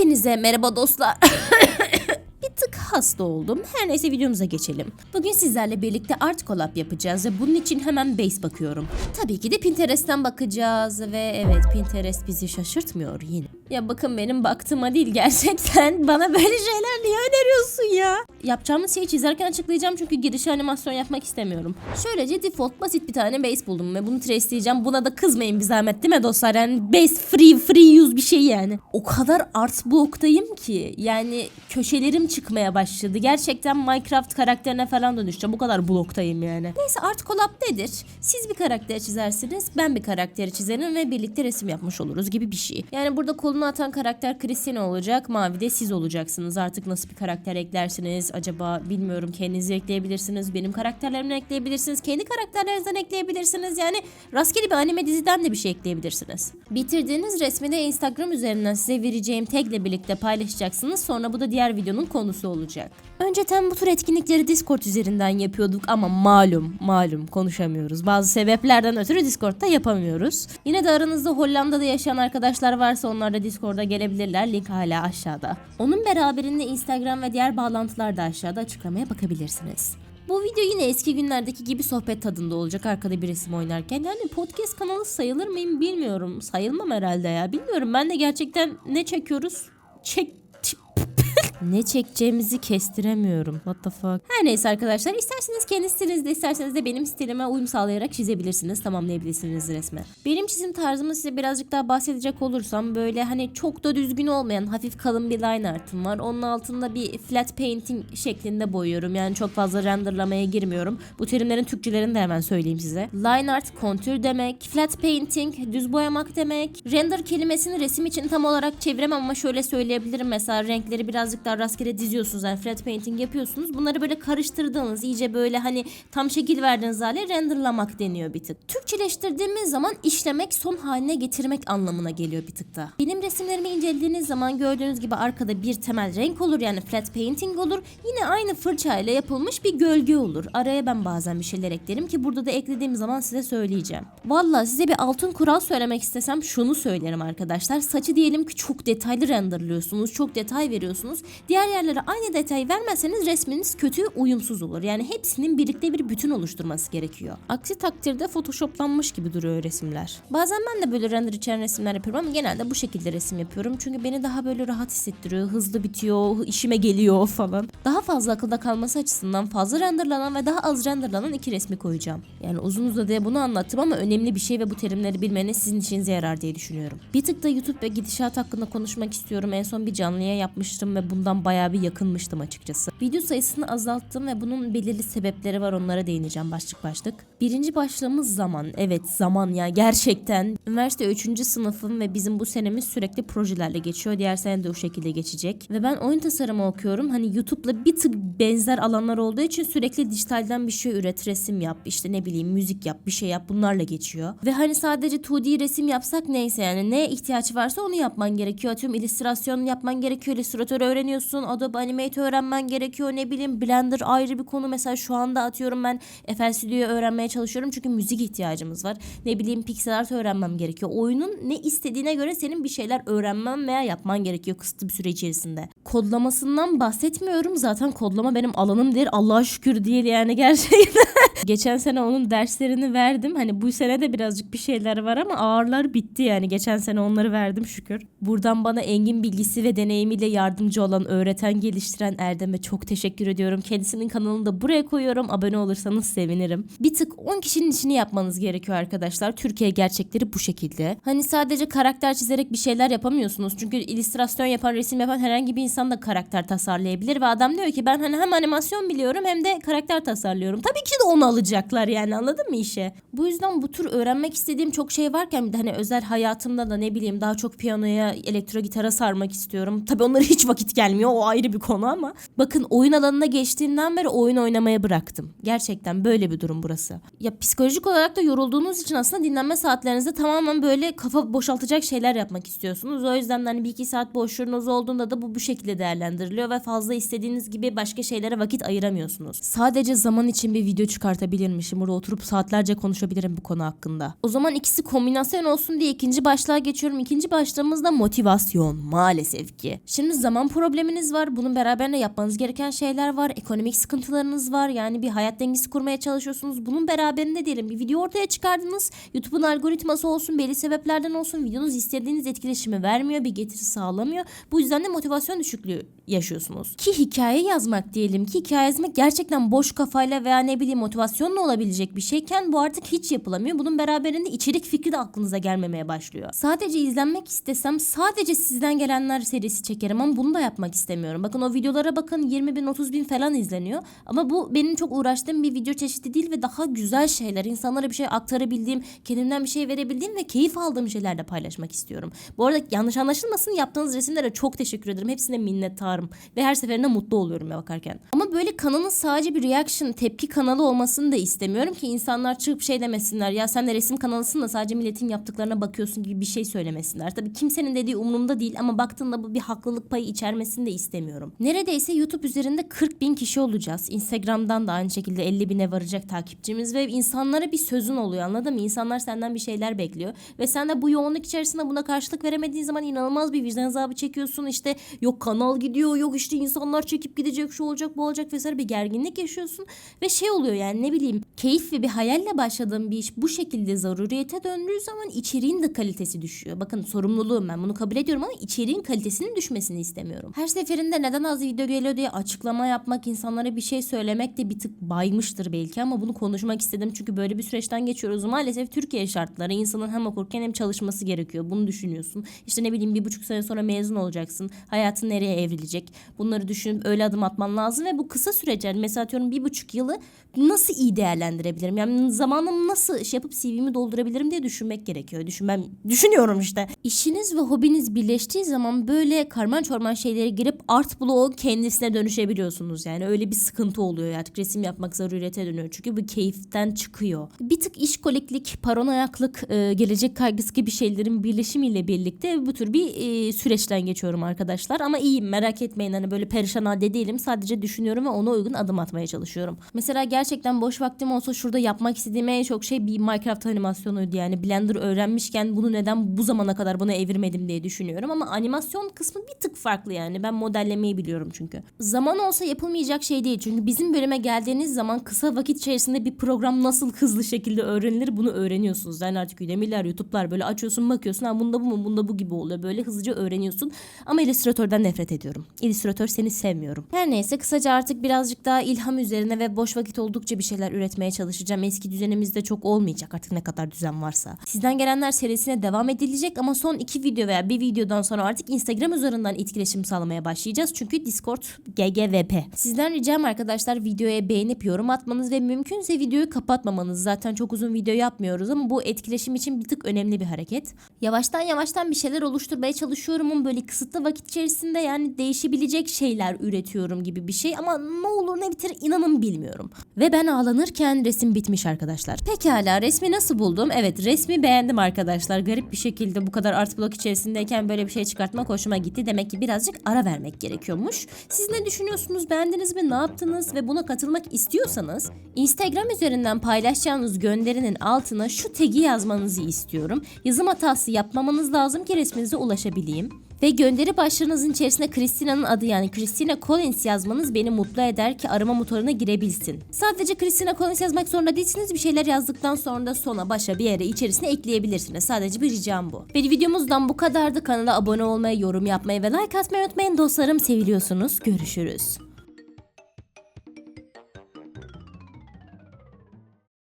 Hepinize merhaba dostlar. Tık hasta oldum. Her neyse videomuza geçelim. Bugün sizlerle birlikte art collab yapacağız ve bunun için hemen base bakıyorum. Tabii ki de Pinterest'ten bakacağız ve evet Pinterest bizi şaşırtmıyor yine. Ya bakın benim baktığıma değil gerçekten bana böyle şeyler niye öneriyorsun ya? Yapacağımız şeyi çizerken açıklayacağım çünkü girişe animasyon yapmak istemiyorum. Şöylece default basit bir tane base buldum ve bunu traceleyeceğim. Buna da kızmayın bir zahmet değil mi dostlar? Yani base free free use bir şey yani. O kadar art bloktayım ki yani köşelerim çıkmaya başladı. Gerçekten Minecraft karakterine falan dönüşeceğim. O kadar bloktayım yani. Neyse art collab nedir? Siz bir karakter çizersiniz, ben bir karakteri çizerim ve birlikte resim yapmış oluruz gibi bir şey. Yani burada kolunu atan karakter Christina olacak, mavi de siz olacaksınız. Artık nasıl bir karakter eklersiniz acaba bilmiyorum. Kendinizi ekleyebilirsiniz, benim karakterlerimden ekleyebilirsiniz, kendi karakterlerinizden ekleyebilirsiniz. Yani rastgele bir anime diziden de bir şey ekleyebilirsiniz. Bitirdiğiniz resmi de Instagram üzerinden size vereceğim tagle birlikte paylaşacaksınız. Sonra bu da diğer videonun konusu olacak. Önceden bu tür etkinlikleri Discord üzerinden yapıyorduk ama malum malum konuşamıyoruz. Bazı sebeplerden ötürü Discord'da yapamıyoruz. Yine de aranızda Hollanda'da yaşayan arkadaşlar varsa onlar da Discord'a gelebilirler. Link hala aşağıda. Onun beraberinde Instagram ve diğer bağlantılar da aşağıda açıklamaya bakabilirsiniz. Bu video yine eski günlerdeki gibi sohbet tadında olacak arkada bir resim oynarken. Yani podcast kanalı sayılır mıyım bilmiyorum. Sayılmam herhalde ya. Bilmiyorum ben de gerçekten ne çekiyoruz? Çek ne çekeceğimizi kestiremiyorum. What the fuck? Her neyse arkadaşlar isterseniz kendi stilinizde isterseniz de benim stilime uyum sağlayarak çizebilirsiniz. Tamamlayabilirsiniz resmi. Benim çizim tarzımı size birazcık daha bahsedecek olursam böyle hani çok da düzgün olmayan hafif kalın bir line art'ım var. Onun altında bir flat painting şeklinde boyuyorum. Yani çok fazla renderlamaya girmiyorum. Bu terimlerin Türkçelerini de hemen söyleyeyim size. Line art kontür demek. Flat painting düz boyamak demek. Render kelimesini resim için tam olarak çeviremem ama şöyle söyleyebilirim. Mesela renkleri birazcık daha rastgele diziyorsunuz. Yani flat painting yapıyorsunuz. Bunları böyle karıştırdığınız iyice böyle hani tam şekil verdiğiniz hale renderlamak deniyor bir tık. Türkçeleştirdiğimiz zaman işlemek son haline getirmek anlamına geliyor bir tık da. Benim resimlerimi incelediğiniz zaman gördüğünüz gibi arkada bir temel renk olur yani flat painting olur. Yine aynı fırçayla yapılmış bir gölge olur. Araya ben bazen bir şeyler eklerim ki burada da eklediğim zaman size söyleyeceğim. Valla size bir altın kural söylemek istesem şunu söylerim arkadaşlar. Saçı diyelim ki çok detaylı renderlıyorsunuz. Çok detay veriyorsunuz. Diğer yerlere aynı detayı vermezseniz resminiz kötü uyumsuz olur. Yani hepsinin birlikte bir bütün oluşturması gerekiyor. Aksi takdirde photoshoplanmış gibi duruyor resimler. Bazen ben de böyle render içeren resimler yapıyorum ama genelde bu şekilde resim yapıyorum. Çünkü beni daha böyle rahat hissettiriyor. Hızlı bitiyor, işime geliyor falan. Daha fazla akılda kalması açısından fazla renderlanan ve daha az renderlanan iki resmi koyacağım. Yani uzun uzadıya bunu anlattım ama önemli bir şey ve bu terimleri bilmeniz sizin işinize yarar diye düşünüyorum. Bir tık da YouTube ve gidişat hakkında konuşmak istiyorum. En son bir canlıya yapmıştım ve bundan bayağı bir yakınmıştım açıkçası. Video sayısını azalttım ve bunun belirli sebepleri var onlara değineceğim başlık başlık. Birinci başlığımız zaman. Evet zaman ya gerçekten. Üniversite 3. sınıfım ve bizim bu senemiz sürekli projelerle geçiyor. Diğer sene de o şekilde geçecek. Ve ben oyun tasarımı okuyorum. Hani YouTube'la bir tık benzer alanlar olduğu için sürekli dijitalden bir şey üret, resim yap, işte ne bileyim müzik yap, bir şey yap bunlarla geçiyor. Ve hani sadece 2D resim yapsak neyse yani ne ihtiyaç varsa onu yapman gerekiyor. Atıyorum illüstrasyon yapman gerekiyor, illüstratör öğreniyorsun, Adobe Animate öğrenmen gerekiyor, ne bileyim Blender ayrı bir konu. Mesela şu anda atıyorum ben FL Studio'yu öğrenmeye çalışıyorum çünkü müzik ihtiyacımız var. Ne bileyim pixel art öğrenmem gerekiyor. Oyunun ne istediğine göre senin bir şeyler öğrenmen veya yapman gerekiyor kısıtlı bir süre içerisinde. Kodlamasından bahsetmiyorum. Zaten kodlama benim alanım değil. Allah'a şükür değil yani gerçekten. Geçen sene onun derslerini verdim. Hani bu sene de birazcık bir şeyler var ama ağırlar bitti yani. Geçen sene onları verdim şükür. Buradan bana engin bilgisi ve deneyimiyle yardımcı olan, öğreten, geliştiren Erdem'e çok teşekkür ediyorum. Kendisinin kanalını da buraya koyuyorum. Abone olursanız sevinirim. Bir tık 10 kişinin işini yapmanız gerekiyor arkadaşlar. Türkiye gerçekleri bu şekilde. Hani sadece karakter çizerek bir şeyler yapamıyorsunuz. Çünkü illüstrasyon yapan, resim yapan herhangi bir insan da karakter tasarlayabilir ve adam diyor ki ben hani hem animasyon biliyorum hem de karakter tasarlıyorum. Tabii ki de onu alacaklar yani anladın mı işe? Bu yüzden bu tür öğrenmek istediğim çok şey varken bir de hani özel hayatımda da ne bileyim daha çok piyanoya, elektro gitara sarmak istiyorum. Tabii onlara hiç vakit gelmiyor gelmiyor o ayrı bir konu ama. Bakın oyun alanına geçtiğimden beri oyun oynamaya bıraktım. Gerçekten böyle bir durum burası. Ya psikolojik olarak da yorulduğunuz için aslında dinlenme saatlerinizde tamamen böyle kafa boşaltacak şeyler yapmak istiyorsunuz. O yüzden de hani bir iki saat boşluğunuz olduğunda da bu bu şekilde değerlendiriliyor ve fazla istediğiniz gibi başka şeylere vakit ayıramıyorsunuz. Sadece zaman için bir video çıkartabilirmişim. Burada oturup saatlerce konuşabilirim bu konu hakkında. O zaman ikisi kombinasyon olsun diye ikinci başlığa geçiyorum. İkinci başlığımız da motivasyon maalesef ki. Şimdi zaman probleminiz var. Bunun beraberinde yapmanız gereken şeyler var. Ekonomik sıkıntılarınız var. Yani bir hayat dengesi kurmaya çalışıyorsunuz. Bunun beraberinde diyelim bir video ortaya çıkardınız. YouTube'un algoritması olsun belli sebeplerden olsun videonuz istediğiniz etkileşimi vermiyor. Bir getiri sağlamıyor. Bu yüzden de motivasyon düşüklüğü yaşıyorsunuz. Ki hikaye yazmak diyelim ki hikaye yazmak gerçekten boş kafayla veya ne bileyim motivasyonla olabilecek bir şeyken bu artık hiç yapılamıyor. Bunun beraberinde içerik fikri de aklınıza gelmemeye başlıyor. Sadece izlenmek istesem sadece sizden gelenler serisi çekerim ama bunu da yapmak istemiyorum. Bakın o videolara bakın 20 bin 30 bin falan izleniyor. Ama bu benim çok uğraştığım bir video çeşidi değil ve daha güzel şeyler. insanlara bir şey aktarabildiğim, kendimden bir şey verebildiğim ve keyif aldığım şeylerle paylaşmak istiyorum. Bu arada yanlış anlaşılmasın yaptığınız resimlere çok teşekkür ederim. Hepsine minnettarım ve her seferinde mutlu oluyorum ya bakarken. Ama böyle kanalın sadece bir reaction, tepki kanalı olmasını da istemiyorum ki insanlar çıkıp şey demesinler. Ya sen de resim kanalısın da sadece milletin yaptıklarına bakıyorsun gibi bir şey söylemesinler. Tabii kimsenin dediği umurumda değil ama baktığında bu bir haklılık payı içermesini de istemiyorum. Neredeyse YouTube üzerinde 40 bin kişi olacağız. Instagram'dan da aynı şekilde 50 bine varacak takipçimiz ve insanlara bir sözün oluyor anladın mı? İnsanlar senden bir şeyler bekliyor ve sen de bu yoğunluk içerisinde buna karşılık veremediğin zaman inanılmaz bir vicdan azabı çekiyorsun. İşte yok kanal gidiyor, yok işte insanlar çekip gidecek, şu olacak, bu olacak vesaire bir gerginlik yaşıyorsun ve şey oluyor yani ne bileyim keyif ve bir hayalle başladığım bir iş bu şekilde zaruriyete döndüğü zaman içeriğin de kalitesi düşüyor. Bakın sorumluluğum ben bunu kabul ediyorum ama içeriğin kalitesinin düşmesini istemiyorum. Her seferinde neden az video geliyor diye açıklama yapmak, insanlara bir şey söylemek de bir tık baymıştır belki ama bunu konuşmak istedim çünkü böyle bir süreçten geçiyoruz. Maalesef Türkiye şartları insanın hem okurken hem çalışması gerekiyor. Bunu düşünüyorsun. İşte ne bileyim bir buçuk sene sonra mezun olacaksın. Hayatın nereye evrilecek? Bunları düşünüp öyle adım atman lazım ve bu kısa süreç yani mesela atıyorum bir buçuk yılı nasıl iyi değerlendirebilirim? Yani zamanımı nasıl şey yapıp CV'mi doldurabilirim diye düşünmek gerekiyor. Düşünmem, düşünüyorum işte. İşiniz ve hobiniz birleştiği zaman böyle karman çorman şeylere girip art bloğu kendisine dönüşebiliyorsunuz. Yani öyle bir sıkıntı oluyor artık resim yapmak zaruriyete dönüyor. Çünkü bu keyiften çıkıyor. Bir tık işkoliklik, paranoyaklık, e, gelecek kaygısı gibi şeylerin birleşimiyle birlikte bu tür bir e, süreçten geçiyorum arkadaşlar. Ama iyiyim merak etmeyin hani böyle perişan halde değilim. Sadece düşünüyorum ve ona uygun adım atmaya çalışıyorum. Mesela gerçekten boş vaktim olsa şurada yapmak istediğim en çok şey bir Minecraft animasyonuydu. Yani Blender öğrenmişken bunu neden bu zamana kadar buna evirmedim diye düşünüyorum. Ama animasyon kısmı bir tık farklı yani. Ben modellemeyi biliyorum çünkü. Zaman olsa yapılmayacak şey değil. Çünkü bizim bölüme geldiğiniz zaman kısa vakit içerisinde bir program nasıl hızlı şekilde öğrenilir bunu öğreniyorsunuz. Yani artık Udemy'ler, YouTube'lar böyle açıyorsun bakıyorsun. Ha bunda bu mu bunda bu gibi oluyor. Böyle hızlıca öğreniyorsun. Ama Illustrator'dan nefret ediyorum. Illustrator seni sevmiyorum. Her neyse kısaca artık birazcık daha ilham üzerine ve boş vakit oldukça bir şeyler üretmeye çalışacağım. Eski düzenimizde çok olmayacak artık ne kadar düzen varsa. Sizden gelenler serisine devam edilecek ama son iki video veya bir videodan sonra artık Instagram üzerinden etkileşim sağlamaya başlayacağız. Çünkü Discord GGVP. Sizden ricam arkadaşlar videoya beğenip yorum atmanız ve mümkünse videoyu kapatmamanız. Zaten çok uzun video yapmıyoruz ama bu etkileşim için bir tık önemli bir hareket. Yavaştan yavaştan bir şeyler oluşturmaya çalışıyorum böyle kısıtlı vakit içerisinde yani değişebilecek şeyler üretiyorum gibi bir şey ama ne olur ne bitir inanın bilmiyorum. Ve ben ağlanırken resim bitmiş arkadaşlar. Pekala resmi nasıl buldum? Evet resmi beğendim arkadaşlar. Garip bir şekilde bu kadar art blok içerisindeyken böyle bir şey çıkartmak hoşuma gitti. Demek ki birazcık ara vermek gerekiyormuş. Siz ne düşünüyorsunuz? Beğendiniz mi? Ne yaptınız? Ve buna katılmak istiyorsanız Instagram üzerinden paylaşacağınız gönderinin altına şu tagi yazmanızı istiyorum. Yazım hatası yapmamanız lazım ki resminize ulaşabileyim. Ve gönderi başlığınızın içerisine Christina'nın adı yani Christina Collins yazmanız beni mutlu eder ki arama motoruna girebilsin. Sadece Christina Collins yazmak zorunda değilsiniz. Bir şeyler yazdıktan sonra da sona başa bir yere içerisine ekleyebilirsiniz. Sadece bir ricam bu. Ve videomuzdan bu kadardı. Kanala abone olmayı, yorum yapmayı ve like atmayı unutmayın dostlarım. Seviliyorsunuz. Görüşürüz.